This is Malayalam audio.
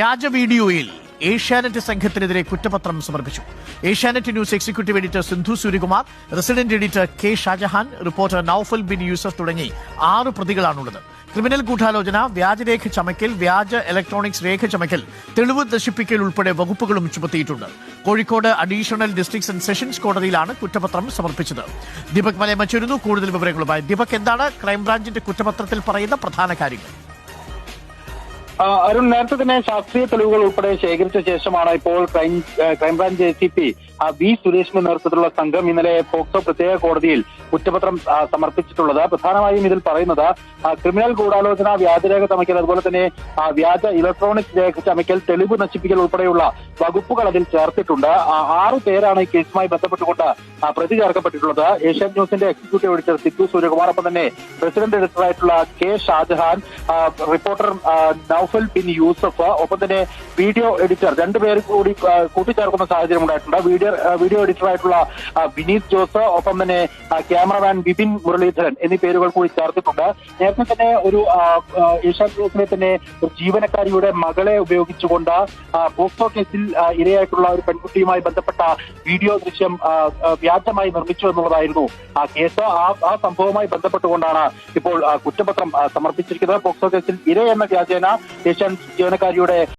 വ്യാജ വീഡിയോയിൽ ഏഷ്യാനെറ്റ് സംഘത്തിനെതിരെ കുറ്റപത്രം സമർപ്പിച്ചു. Asianet news executive editor Sindhu Suryakumar resident editor K Shajahan reporter Naufal bin Yusuf തുടങ്ങി ആറ് പ്രതികളാണുള്ളത്. ക്രിമിനൽ ഗൂഢാലോചന വ്യാജരേഖ ചമയ്ക്കൽ വ്യാജ ഇലക്ട്രോണിക്സ് രേഖ ചമയ്ക്കൽ തെളിവ് നശിപ്പിക്കൽ ഉൾപ്പെടെ വകുപ്പുകളും ചുമത്തിയിട്ടുണ്ട്. Kozhikode additional district and sessions കോടതിയിലാണ് കുറ്റപത്രം സമർപ്പിച്ചത്. ദീപക് മലയമ്മ ചേരുന്നു കൂടുതൽ വിവരങ്ങളുമായി ദീപക് എന്താണ്? ക്രൈംബ്രാഞ്ചിന്റെ കുറ്റപത്രത്തിൽ പറയുന്ന പ്രധാന കാര്യങ്ങൾ. അരുൺ നേരത്തെ തന്നെ ശാസ്ത്രീയ തെളിവുകൾ ഉൾപ്പെടെ ശേഖരിച്ച ശേഷമാണ് ഇപ്പോൾ crime crime branch A C P V സുരേഷിന്റെ നേതൃത്വത്തിലുള്ള സംഘം ഇന്നലെ പോക്സോ പ്രത്യേക കോടതിയിൽ കുറ്റപത്രം സമർപ്പിച്ചിട്ടുള്ളത്. പ്രധാനമായും ഇതിൽ പറയുന്നത് ക്രിമിനൽ ഗൂഢാലോചന വ്യാജരേഖ ചമയ്ക്കൽ അതുപോലെ തന്നെ വ്യാജ ഇലക്ട്രോണിക് രേഖ ചമയ്ക്കൽ തെളിവ് നശിപ്പിക്കൽ ഉൾപ്പെടെയുള്ള വകുപ്പുകൾ അതിൽ ചേർത്തിട്ടുണ്ട്. ആറു പേരാണ് ഈ കേസുമായി ബന്ധപ്പെട്ടുകൊണ്ട് പ്രതി ചേർക്കപ്പെട്ടിട്ടുള്ളത്. ഏഷ്യൻ ന്യൂസിന്റെ എക്സിക്യൂട്ടീവ് എഡിറ്റർ സിദ്ധു സൂര്യകുമാർ ഒപ്പം തന്നെ പ്രസിഡന്റ് എഡിറ്ററായിട്ടുള്ള കെ ഷാജഹാൻ റിപ്പോർട്ടർ ആ, നൌഫൽ ബിൻ യൂസഫ് ഒപ്പം തന്നെ വീഡിയോ എഡിറ്റർ രണ്ടുപേരും കൂടി കൂട്ടിച്ചേർക്കുന്ന സാഹചര്യം ഉണ്ടായിട്ടുണ്ട്. വീഡിയോ വീഡിയോ എഡിറ്ററായിട്ടുള്ള വിനീത് ജോസ് ഒപ്പം തന്നെ ക്യാമറമാൻ ബിപിൻ മുരളീധരൻ എന്നീ പേരുകൾ കൂടി ചേർത്തിട്ടുണ്ട്. നേരത്തെ തന്നെ ഒരു ഏഷ്യാ ന്യൂസിലെ തന്നെ ഒരു ജീവനക്കാരിയുടെ മകളെ ഉപയോഗിച്ചുകൊണ്ട് പോക്സോ കേസിൽ ഇരയായിട്ടുള്ള ഒരു പെൺകുട്ടിയുമായി ബന്ധപ്പെട്ട വീഡിയോ ദൃശ്യം വ്യാജമായി നിർമ്മിച്ചു എന്നുള്ളതായിരുന്നു ആ കേസ്. ആ ആ സംഭവവുമായി ബന്ധപ്പെട്ടുകൊണ്ടാണ് ഇപ്പോൾ കുറ്റപത്രം സമർപ്പിച്ചിരിക്കുന്നത്. പോക്സോ കേസിൽ ഇര എന്ന വ്യാജേന ഏഷ്യൻ ജീവനക്കാരിയുടെ